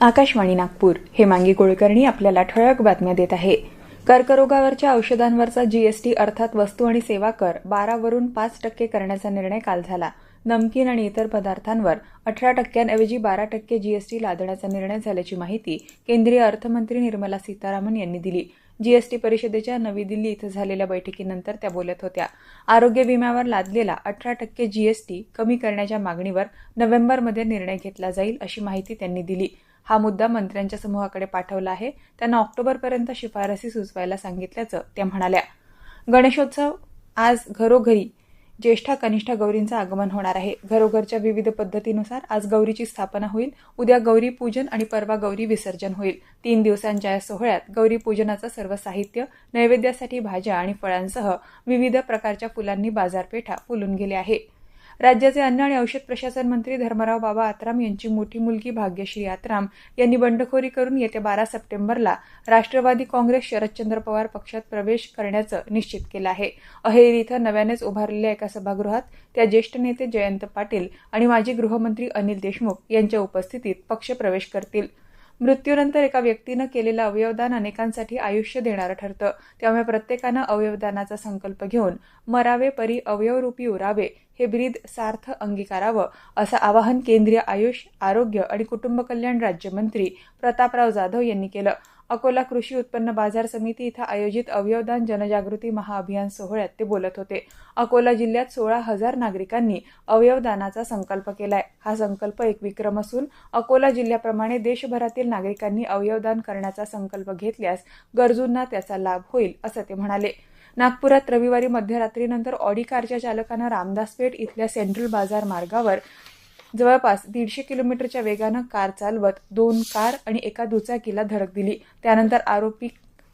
आकाशवाणी नागपूर. हेमांगी कुलकर्णी आपल्याला ठळक बातम्या देत आहे. कर्करोगावरच्या औषधांवरचा जीएसटी अर्थात वस्तू आणि सेवा कर बारावरून पाच टक्के करण्याचा निर्णय काल झाला. नमकीन आणि इतर पदार्थांवर अठरा टक्क्यांऐवजी बारा टक्के जीएसटी लादण्याचा निर्णय झाल्याची माहिती केंद्रीय अर्थमंत्री निर्मला सीतारामन यांनी दिली. जीएसटी परिषदेच्या नवी दिल्ली इथं झालेल्या बैठकीनंतर त्या बोलत होत्या. आरोग्य विम्यावर लादलेला अठरा टक्के जीएसटी कमी करण्याच्या मागणीवर नोव्हेंबरमध्ये निर्णय घेतला जाईल अशी माहिती त्यांनी दिली. हा मुद्दा मंत्र्यांच्या समूहाकडे पाठवला आहे. त्यांना ऑक्टोबरपर्यंत शिफारसी सुचवायला सांगितल्याचं त्या म्हणाल्या. गणेशोत्सव आज घरोघरी ज्येष्ठा कनिष्ठा गौरींचं आगमन होणार आहे. घरोघरच्या विविध पद्धतीनुसार आज गौरीची स्थापना होईल. उद्या गौरी पूजन आणि परवा गौरी विसर्जन होईल. तीन दिवसांच्या या सोहळ्यात गौरी पूजनाचं सर्व साहित्य नैवेद्यासाठी भाज्या आणि फळांसह विविध प्रकारच्या फुलांनी बाजारपेठा फुलून गेल्या आहे राज्याचे अन्न आणि औषध प्रशासन मंत्री धर्मराव बाबा आत्राम यांची मोठी मुलगी भाग्यश्री आत्राम यांनी बंडखोरी करून येत्या बारा सप्टेंबरला राष्ट्रवादी काँग्रेस शरदचंद्र पवार पक्षात प्रवेश करण्याचं निश्चित केलं आहे. अहेरी इथं नव्यानेच उभारलेल्या एका सभागृहात त्या ज्येष्ठ नेते जयंत पाटील आणि माजी गृहमंत्री अनिल देशमुख यांच्या उपस्थितीत पक्षप्रवेश करतील. मृत्यूनंतर एका व्यक्तीनं केलेलं अवयवदान अनेकांसाठी आयुष्य देणारं ठरतं. त्यामुळे प्रत्येकानं अवयवदानाचा संकल्प घेऊन मरावे परी अवयवरूपी उरावे हे ब्रीद सार्थ अंगीकारावं असं आवाहन केंद्रीय आयुष आरोग्य आणि कुटुंब कल्याण राज्यमंत्री प्रतापराव जाधव यांनी केलं. अकोला कृषी उत्पन्न बाजार समिती इथं आयोजित अवयवदान जनजागृती महाअभियान सोहळ्यात ते बोलत होते. अकोला जिल्ह्यात सोळा हजार नागरिकांनी अवयवदानाचा संकल्प केलाय. हा संकल्प एक विक्रम असून अकोला जिल्ह्याप्रमाणे देशभरातील नागरिकांनी अवयवदान करण्याचा संकल्प घेतल्यास गरजूंना त्याचा लाभ होईल असं ते म्हणाले. नागपुरात रविवारी मध्यरात्रीनंतर ऑडी कारच्या चालकानं रामदासपेठ इथल्या सेंट्रल बाजार मार्गावर जवळपास दीडशे किलोमीटरच्या वेगानं कार चालवत दोन कार आणि एका दुचाकीला धडक दिली. त्यानंतर आरोपी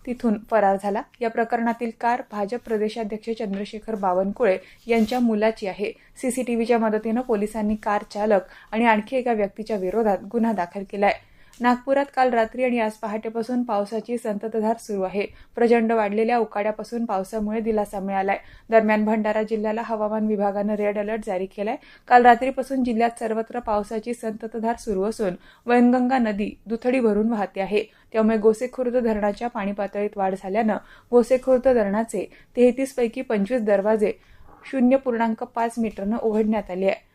तिथून फरार झाला. या प्रकरणातील कार भाजप प्रदेशाध्यक्ष चंद्रशेखर बावनकुळे यांच्या मुलाची आहे. सीसीटीव्हीच्या मदतीनं पोलिसांनी कार चालक आणि आणखी एका व्यक्तीच्या विरोधात गुन्हा दाखल केलाय. नागपुरात काल रात्री आणि आज पहाटेपासून पावसाची संततधार सुरू आहे. प्रचंड वाढलेल्या उकाड्यापासून पावसामुळे दिलासा मिळालाय. दरम्यान भंडारा जिल्ह्याला हवामान विभागानं रेड अलर्ट जारी केलाय. काल रात्रीपासून जिल्ह्यात सर्वत्र पावसाची संततधार सुरू असून वैनगंगा नदी दुथडी भरून वाहते आहे. त्यामुळे गोसेखुर्द धरणाच्या पाणी पातळीत वाढ झाल्यानं गोसेखुर्द धरणाचे तेहतीस पैकी पंचवीस दरवाजे शून्य पूर्णांक पाच मीटरनं उघडण्यात आले आहे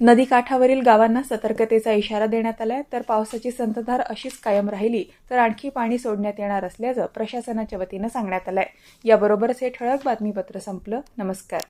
नदीकाठावरील गावांना सतर्कतेचा इशारा देण्यात आलाय. तर पावसाची संतधार अशीच कायम राहिली तर आणखी पाणी सोडण्यात येणार असल्याचं प्रशासनाच्या वतीनं सांगण्यात आलंय. याबरोबरच हे ठळक बातमीपत्र संपलं. नमस्कार.